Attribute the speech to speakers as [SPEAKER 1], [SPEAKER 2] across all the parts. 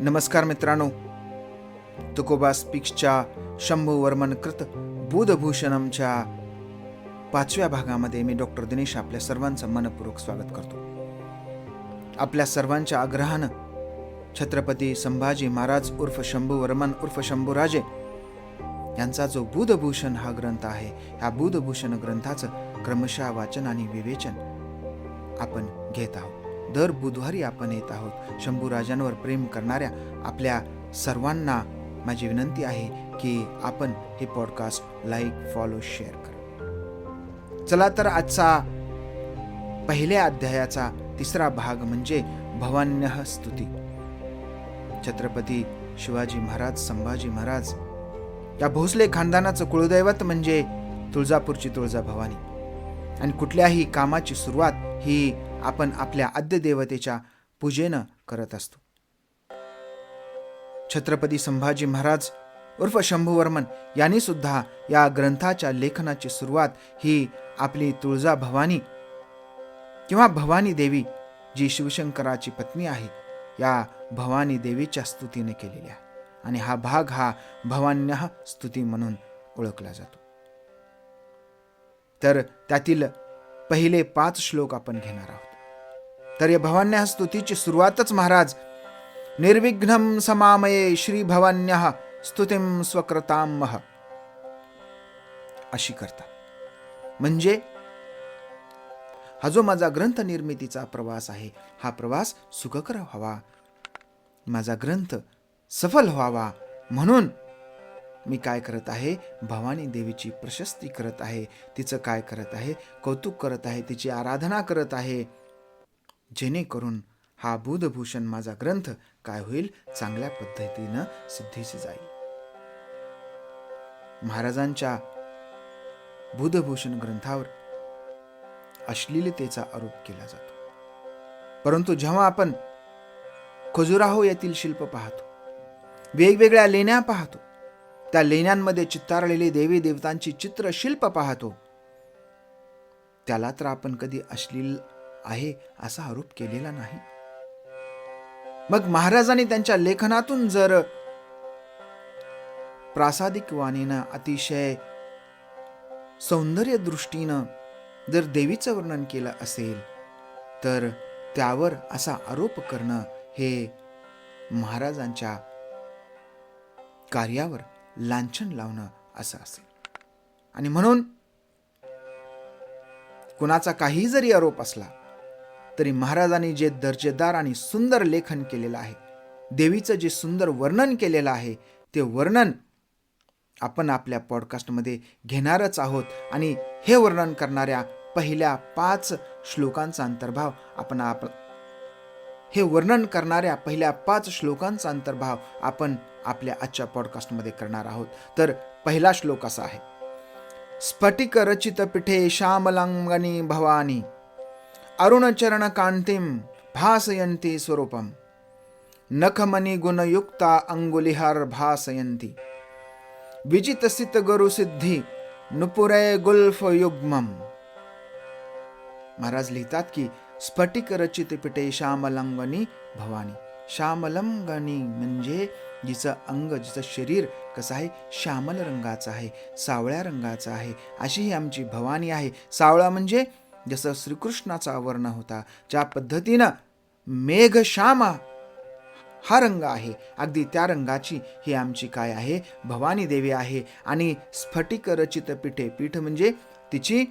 [SPEAKER 1] नमस्कार मित्रांनो. तुकोबा स्पीक्सच्या शंभू वर्मन कृत बुधभूषणमच्या पाचव्या भागामध्ये मी डॉक्टर दिनेश आपल्या सर्वांचं मनपूर्वक स्वागत करतो. आपल्या सर्वांच्या आग्रहानं छत्रपती संभाजी महाराज उर्फ शंभू वर्मन उर्फ शंभूराजे यांचा जो बुधभूषण हा ग्रंथ आहे ह्या बुधभूषण ग्रंथाचं क्रमशः वाचन आणि विवेचन आपण घेत आहोत. दर बुधवारी आपण येत आहोत. शंभूराजांवर प्रेम करणाऱ्या आपल्या सर्वांना माझी विनंती आहे की आपण हे पॉडकास्ट लाईक फॉलो शेअर करा. चला तर आजचा पहिल्या अध्यायाचा तिसरा भाग म्हणजे भवान्य स्तुती. छत्रपती शिवाजी महाराज संभाजी महाराज या भोसले खानदानाचं कुळदैवत म्हणजे तुळजापूरची तुळजा भवानी आणि कुठल्याही कामाची सुरुवात ही आपण आपल्या आद्यदेवतेच्या पूजेनं करत असतो. छत्रपती संभाजी महाराज उर्फ शंभूवर्मन यांनी सुद्धा या ग्रंथाच्या लेखनाची सुरुवात ही आपली तुळजा भवानी किंवा भवानी देवी जी शिवशंकराची पत्नी आहे या भवानी देवीच्या स्तुतीने केलेली आहे. आणि हा भाग हा भवान्य स्तुती म्हणून ओळखला जातो. तर त्यातील पहिले पाच श्लोक आपण घेणार आहोत. तर या भवान्य स्तुतीची सुरुवातच महाराज. निर्विघ्नम समामये श्री भवान्य स्तुतीम स्वकृताम अशी करतात म्हणजे हा जो माझा ग्रंथ निर्मितीचा प्रवास आहे हा प्रवास सुखकर व्हावा. माझा ग्रंथ सफल व्हावा. म्हणून मी काय करत आहे भवानी देवीची प्रशस्ती करत आहे तिचं काय करत आहे कौतुक करत आहे तिची आराधना करत आहे. जेणेकरून हा बुधभूषण माझा ग्रंथ काय होईल चांगल्या पद्धतीनं सिद्धीस जाईल. महाराजांच्या बुधभूषण ग्रंथावर अश्लीलतेचा आरोप केला जातो. परंतु जेव्हा आपण खजुराहो येथील शिल्प पाहतो वेगवेगळ्या लेण्या पाहतो त्या लेण्यांमध्ये चित्तारलेले देवी देवतांची चित्र शिल्प पाहतो त्याला तर आपण कधी अश्लील आहे असा आरोप केलेला नाही. मग महाराजांनी त्यांच्या लेखनातून जर प्रासादिक वाणीनं अतिशय सौंदर्य दृष्टीनं जर देवीचं वर्णन केलं असेल तर त्यावर असा आरोप करणं हे महाराजांच्या कार्यावर लांछन लावणं असं असेल. आणि म्हणून कुणाचा काही जरी आरोप असला तरी महाराजांनी जे दर्जेदार आणि सुंदर लेखन केलेलं आहे देवीचं जे सुंदर वर्णन केलेलं आहे ते वर्णन आपण आपल्या पॉडकास्टमध्ये घेणारच आहोत आणि हे वर्णन करणाऱ्या पहिल्या पाच श्लोकांचा अंतर्भाव आपण आप हे वर्णन करणाऱ्या पहिल्या पाच श्लोकांचा अंतर्भाव आपण आपल्या आजच्या पॉडकास्टमध्ये करणार आहोत. तर पहिला श्लोक असा आहे स्फटिक रचित पिठे श्यामलांगणी भवानी अरुणचरण कांतीम भासयंती स्वरूपम नखमणी गुणयुक्ता अंगुलिहार भासयंती विजितसित गुरु सिद्धी नुपुरे गुल्फ युग्मम महाराज लिहितात की स्फटिक रचित पिटे श्यामलंगनी भवानी। श्यामलंगनी म्हणजे जिचं अंग जिचं शरीर कसं आहे? श्यामल रंगाचं आहे सावळ्या रंगाचं आहे अशी ही आमची भवानी आहे। सावळा म्हणजे जसं श्रीकृष्णाचा वर्ण होता ज्या पद्धतीनं मेघश्यामा हा रंग आहे. अगदी त्या रंगाची ही आमची काय आहे? भवानी देवी आहे आणि स्फटिक रचित पीठे. पीठ म्हणजे तिची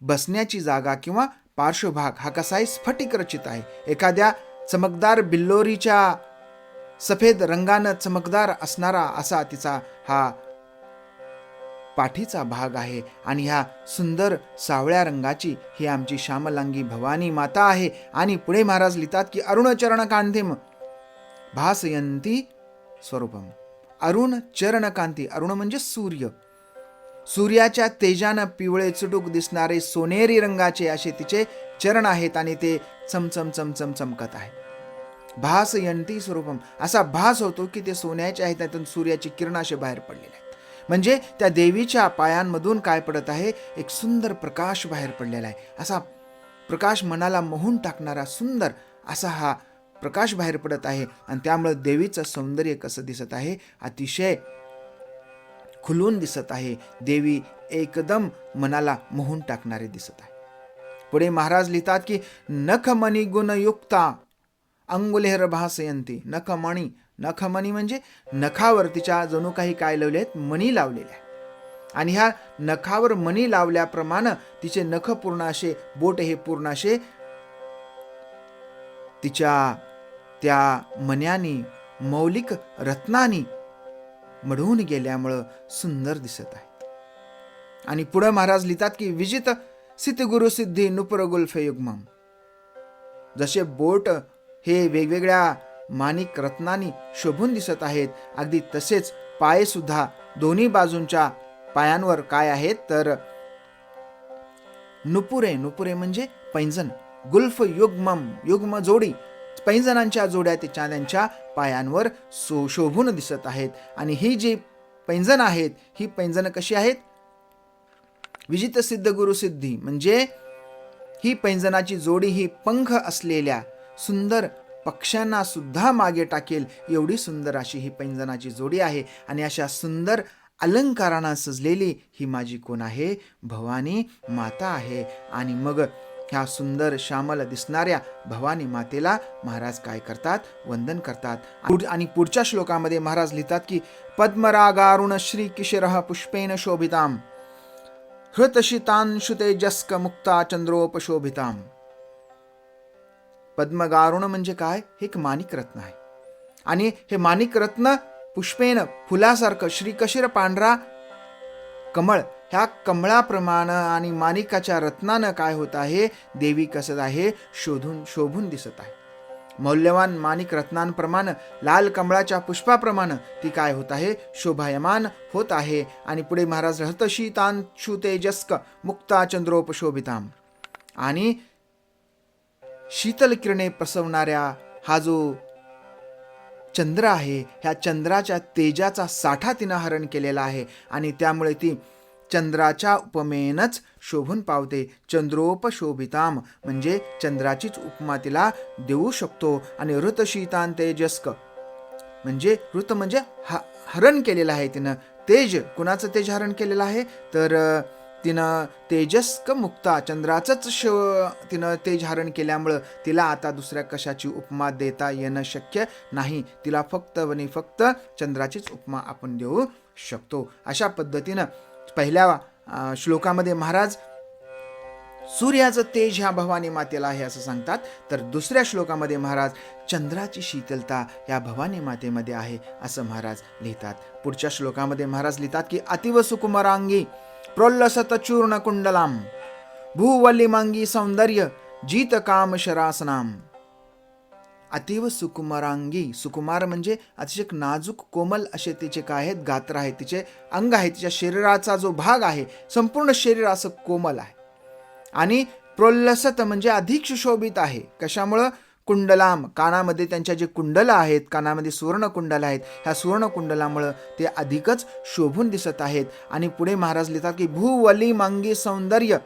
[SPEAKER 1] बसण्याची जागा किंवा पार्श्वभाग. हा कसा आहे स्फटिक रचित आहे. एखाद्या चमकदार बिल्लोरीच्या सफेद रंगानं चमकदार असणारा असा तिचा हा पाठीचा भाग आहे आणि ह्या सुंदर सावळ्या रंगाची ही आमची श्यामलांगी भवानी माता आहे. आणि पुढे महाराज लिहितात की अरुणचरण कांतिम भासयंती स्वरूपम. अरुण चरणकांती अरुण म्हणजे सूर्य. सूर्याच्या तेजानं पिवळे चुटूक दिसणारे सोनेरी रंगाचे असे तिचे चरण आहेत आणि ते चमचम चमचम चमकत आहे. भासयंती स्वरूपम. असा भास होतो की ते सोन्याचे आहेत त्यातून सूर्याची किरण असे बाहेर पडलेले आहे म्हणजे त्या देवीच्या पायांमधून काय पडत आहे? एक सुंदर प्रकाश बाहेर पडलेला आहे. असा प्रकाश मनाला मोहून टाकणारा सुंदर असा हा प्रकाश बाहेर पडत आहे. आणि त्यामुळे देवीचं सौंदर्य कसं दिसत आहे? अतिशय खुलून दिसत आहे. देवी एकदम मनाला मोहून टाकणारे दिसत आहे. पुढे महाराज लिहितात की नखमणी गुणयुक्ता अंगुलेहर भासयंती नखमणी नखमणी म्हणजे नखावर तिच्या जणू काही काय लावले आहेत मणी लावलेले आहे आणि ह्या नखावर मणी लावल्याप्रमाणे तिचे नख पूर्ण असे बोट हे पूर्ण असे तिच्या त्या मन्यानी मौलिक रत्नानी मढवून गेल्यामुळं सुंदर दिसत आहे. आणि पुढे महाराज लिहितात की विजित सिद्धगुरु सिद्धी नुपुर गुल्फे जसे बोट हे वेगवेगळ्या माणिक रत्नांनी शोभून दिसत आहेत. अगदी तसेच पायसुद्धा दोन्ही बाजूंच्या पायांवर काय आहेत तर नुपुरे नुपुरे म्हणजे पैंजण. गुल्फ युग्मम युग्म जोडी पैंजणांच्या जोड्या ते चांद्यांच्या पायांवर सो शोभून दिसत आहेत. आणि ही जी पैंजण आहेत ही पैंजण कशी आहेत? विजित सिद्ध गुरु सिद्धी. म्हणजे ही पैंजणाची जोडी ही पंख असलेल्या सुंदर पक्ष्यांना सुद्धा मागे टाकेल. एवढी सुंदर अशी ही पैंजणाची जोडी आहे. आणि अशा सुंदर अलंकारांना सजलेली ही माझी कोण आहे? भवानी माता आहे. आणि मग ह्या सुंदर श्यामल दिसणाऱ्या भवानी मातेला महाराज काय करतात? वंदन करतात. पुढ- आणि पुढच्या श्लोकामध्ये महाराज लिहितात की पद्मरागारुण श्री किशरः पुष्पेन शोभिताम. हृतशितांशुतेजस्क मुक्ता चंद्रोपशोभिताम. पद्मगारुण म्हणजे काय? हे एक माणिक रत्न आहे. आणि हे माणिक रत्न पुष्पेन फुलासारखं श्रीकशीर पांढरा कमळ ह्या कमळाप्रमाणे आणि माणिकाच्या रत्नानं काय होत आहे? देवी कसं आहे? शोधून शोभून दिसत आहे. मौल्यवान माणिक रत्नांप्रमाणे लाल कमळाच्या पुष्पाप्रमाणे ती काय होत आहे? शोभायमान होत आहे. आणि पुढे महाराज हतशीतांशु तेजस्क मुक्ता चंद्रोपशोभिताम. आणि शीतल किरणे प्रसवणाऱ्या हा जो चंद्र आहे ह्या चंद्राच्या तेजाचा साठा तिनं हरण केलेला आहे आणि त्यामुळे ती चंद्राच्या उपमेनच शोभून पावते. चंद्रोपशोभिताम म्हणजे चंद्राचीच उपमा तिला देऊ शकतो आणि ऋतशीतान तेजस्क म्हणजे ऋत म्हणजे ह हरण केलेलं आहे तिनं. तेज कुणाचं तेज हरण केलेलं आहे? तर तिनं तेजस्क मुक्ता चंद्राचंच श तिनं तेज हरण केल्यामुळं तिला आता दुसऱ्या कशाची उपमा देता येणं शक्य नाही. तिला फक्त आणि फक्त चंद्राचीच उपमा आपण देऊ शकतो. अशा पद्धतीनं पहिल्या श्लोकामध्ये महाराज सूर्याचं तेज ह्या भवानी मातेला आहे असं सांगतात. तर दुसऱ्या श्लोकामध्ये महाराज चंद्राची शीतलता या भवानी मातेमध्ये आहे असं महाराज लिहितात. पुढच्या श्लोकामध्ये महाराज लिहितात की अतिव सुकुमारांगी प्रोल्लसत चूर्ण कुंडलाम भूवल्लिमांगी सौंदर्य जीत काम शरासनाम अतीव सुकुमारांगी सुकुमार म्हणजे अतिशय नाजूक कोमल असे तिचे काय आहेत? गात्र आहे तिचे अंग आहे तिच्या शरीराचा जो भाग आहे संपूर्ण शरीर असं कोमल आहे. आणि प्रोल्लसत म्हणजे अधिक सुशोभित आहे. कशामुळं? कुंडलाम. कानामध्ये त्यांच्या जे कुंडलं आहेत कानामध्ये सुवर्ण कुंडल आहेत ह्या सुवर्ण कुंडलामुळं ते अधिकच शोभून दिसत आहेत. आणि पुढे महाराज लिहितात की भूवली मांगी सौंदर्य.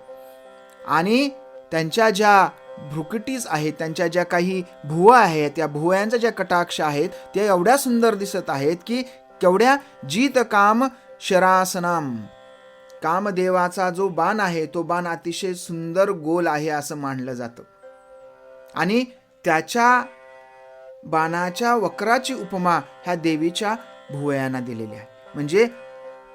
[SPEAKER 1] आणि त्यांच्या ज्या भ्रुकटीज आहेत त्यांच्या ज्या काही भुवा आहेत त्या भुवयांच्या ज्या कटाक्ष आहेत त्या एवढ्या सुंदर दिसत आहेत की केवढ्या जीत काम शरासनाम. कामदेवाचा जो बाण आहे तो बाण अतिशय सुंदर गोल आहे असं मानलं जातं. आणि त्याच्या बाणाच्या वक्राची उपमा ह्या देवीच्या भुवयांना दिलेली आहे. म्हणजे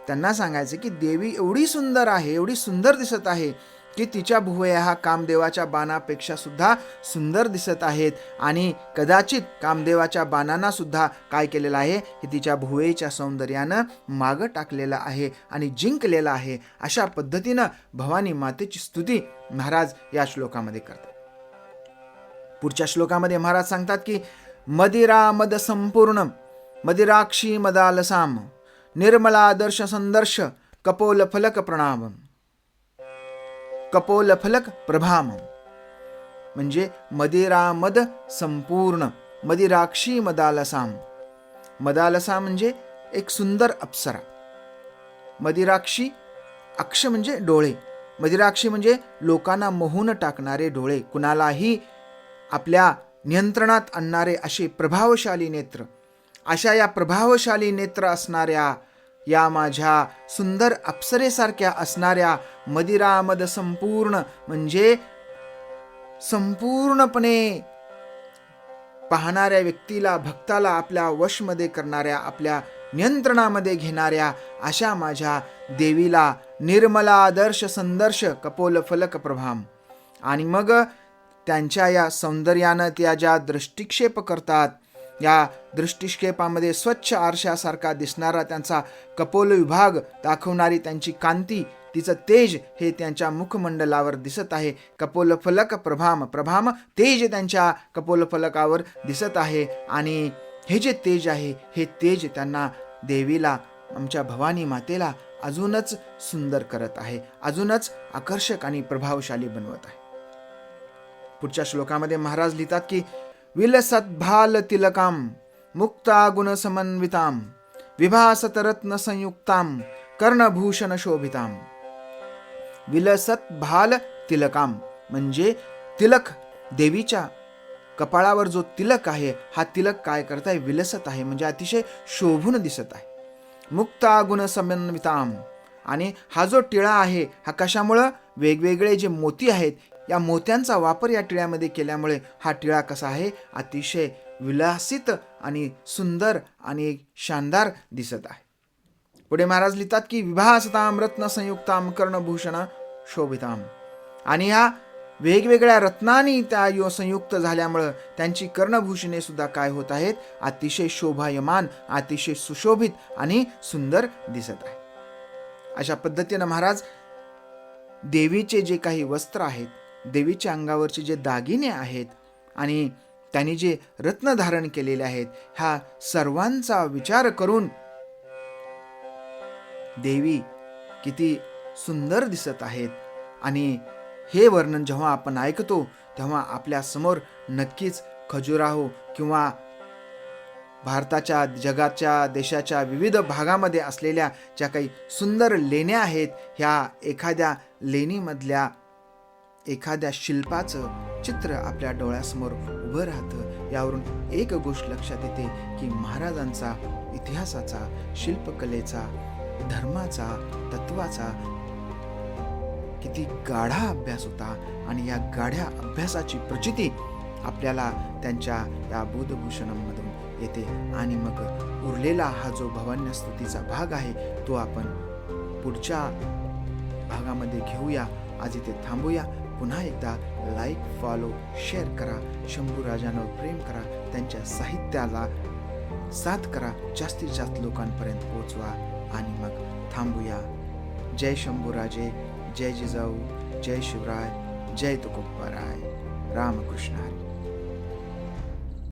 [SPEAKER 1] त्यांना सांगायचं की देवी एवढी सुंदर आहे एवढी सुंदर दिसत आहे की तिच्या भुवया हा कामदेवाच्या बाणापेक्षा सुद्धा सुंदर दिसत आहेत. आणि कदाचित कामदेवाच्या बाणांना सुद्धा काय केलेलं आहे? की तिच्या भुवेच्या सौंदर्यानं मागं टाकलेलं आहे आणि जिंकलेलं आहे. अशा पद्धतीनं भवानी मातेची स्तुती महाराज या श्लोकामध्ये करतात. पुढच्या श्लोकामध्ये महाराज सांगतात की मदिरा मद संपूर्ण मदिराक्षी मदालसाम निर्मला दर्श संदर्श कपोल फलक प्रणाम। कपोल फलक प्रभाम। म्हणजे मदिरा मद संपूर्ण मदिराक्षी मदालसाम मदालसा म्हणजे एक सुंदर अप्सरा। मदिराक्षी अक्ष म्हणजे डोळे। मदिराक्षी म्हणजे लोकांना मोहून टाकणारे डोळे कुणालाही आपल्या नियंत्रणात आणणारे असे प्रभावशाली नेत्र. अशा या प्रभावशाली नेत्र असणाऱ्या या माझ्या सुंदर अप्सरेसारख्या असणाऱ्या मदिरामद संपूर्ण म्हणजे संपूर्णपणे पाहणाऱ्या व्यक्तीला भक्ताला आपल्या वशमध्ये करणाऱ्या आपल्या नियंत्रणामध्ये घेणाऱ्या अशा माझ्या देवीला निर्मला आदर्श संदर्श कपोल फलक प्रभाम. आणि मग त्यांच्या या सौंदर्यानं त्या ज्या दृष्टिक्षेप करतात या दृष्टिक्षेपामध्ये स्वच्छ आरशासारखा दिसणारा त्यांचा कपोल विभाग दाखवणारी त्यांची कांती तिचं तेज हे त्यांच्या मुखमंडलावर दिसत आहे. कपोल फलक प्रभाम प्रभाम तेज त्यांच्या कपोल फलकावर दिसत आहे आणि हे जे तेज आहे हे तेज त्यांना देवीला आमच्या भवानी मातेला अजूनच सुंदर करत आहे अजूनच आकर्षक आणि प्रभावशाली बनवत आहे. पुढच्या श्लोकामध्ये महाराज लिहितात की विलसत भाल तिलकाम मुक्ता गुण समन्विताम विभासत रत्न संयुक्ताम कर्णभूषण शोभिताम. विलसत भाल तिलकाम म्हणजे तिलक देवीच्या कपाळावर जो तिलक आहे हा तिलक काय करताय? विलसत आहे म्हणजे अतिशय शोभून दिसत आहे. मुक्ता गुण समन्विताम आणि हा जो टिळा आहे हा कशामुळं? वेगवेगळे जे मोती आहेत या मोत्यांचा वापर या टिळ्यामध्ये केल्यामुळे हा टिळा कसा आहे अतिशय विलासित आणि सुंदर आणि शानदार दिसत आहे. पुढे महाराज लिहितात की विभासताम रत्न संयुक्ताम कर्णभूषण शोभिताम. आणि ह्या वेगवेगळ्या रत्नांनी त्या यो संयुक्त झाल्यामुळं त्यांची कर्णभूषणे सुद्धा काय होत आहेत अतिशय शोभायमान अतिशय सुशोभित आणि सुंदर दिसत आहे. अशा पद्धतीनं महाराज देवीचे जे काही वस्त्र आहेत देवीच्या अंगावरचे जे दागिने आहेत आणि त्यांनी जे रत्न धारण केलेले आहेत ह्या सर्वांचा विचार करून देवी किती सुंदर दिसत आहेत. आणि हे वर्णन जेव्हा आपण ऐकतो तेव्हा आपल्यासमोर नक्कीच खजुराहो किंवा भारताच्या जगाच्या देशाच्या विविध भागामध्ये असलेल्या ज्या काही सुंदर लेण्या आहेत ह्या एखाद्या लेणीमधल्या एखाद्या शिल्पाचं चित्र आपल्या डोळ्यासमोर उभं राहतं यावरून एक गोष्ट लक्षात येते की महाराजांचा इतिहासाचा शिल्पकलेचा धर्माचा तत्वाचा किती गाढा अभ्यास होता आणि या गाढ्या अभ्यासाची प्रचिती आपल्याला त्यांच्या या बोधभूषणांमधून येते. आणि मग उरलेला हा जो भवान्य स्तुतीचा भाग आहे तो आपण पुढच्या भागामध्ये घेऊया. आज इथे थांबूया. पुन्हा एकदा लाईक फॉलो शेअर करा. शंभू राजांवर प्रेम करा. त्यांच्या साहित्याला साथ करा. जास्तीत जास्त लोकांपर्यंत पोचवा आणि मग थांबूया. जय शंभूराजे जय जिजाऊ. जय शिवराय. जय तुकोबाराय. रामकृष्ण हरी.